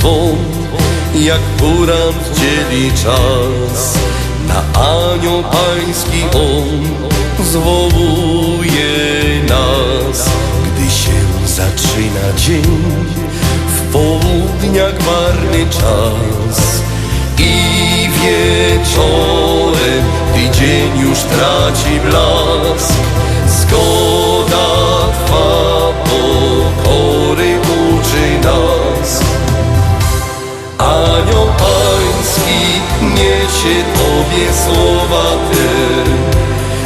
swą, jak kurant dzieli czas. Na anioł pański on zwołuje nas, gdy się zaczyna dzień, w południach marny czas. I wieczorem, gdy dzień już traci blask, Tobie słowa te.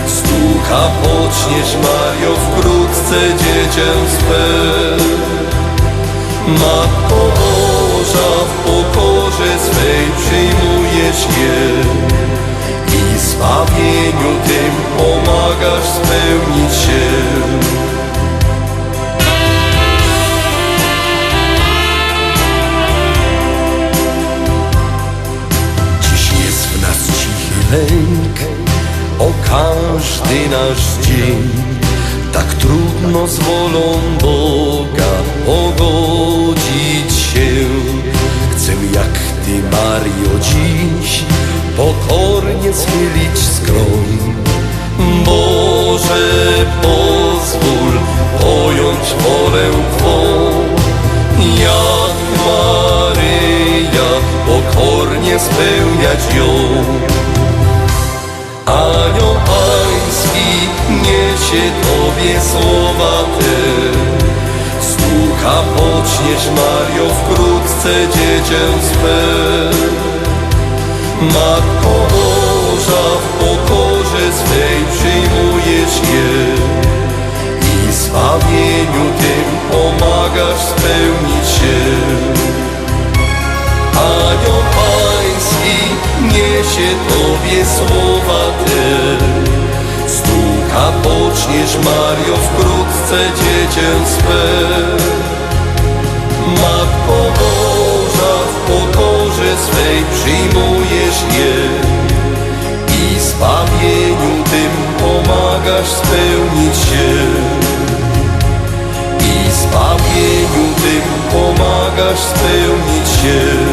Stucha poczniesz Mario wkrótce dziecię swe. Matko Boża w pokorze swej przyjmujesz je i zbawieniu tym lęk o każdy nasz dzień. Tak trudno z wolą Boga pogodzić się. Chcę jak Ty, Mario, dziś pokornie schylić skroń. Boże, pozwól pojąć wolę Twą, jak Maryja pokornie spełniać ją. Niesie Tobie słowa te. Stucha poczniesz Mario wkrótce dziecię swe. Matko Boża w pokorze swej przyjmujesz je i zbawieniu tym pomagasz spełnić się. Anioł pański niesie Tobie słowa te. Stuka poczniesz Mario wkrótce dziecię swe. Matko Boża w pokorze swej przyjmujesz je. I zbawieniu tym pomagasz spełnić się. I zbawieniu tym pomagasz spełnić się.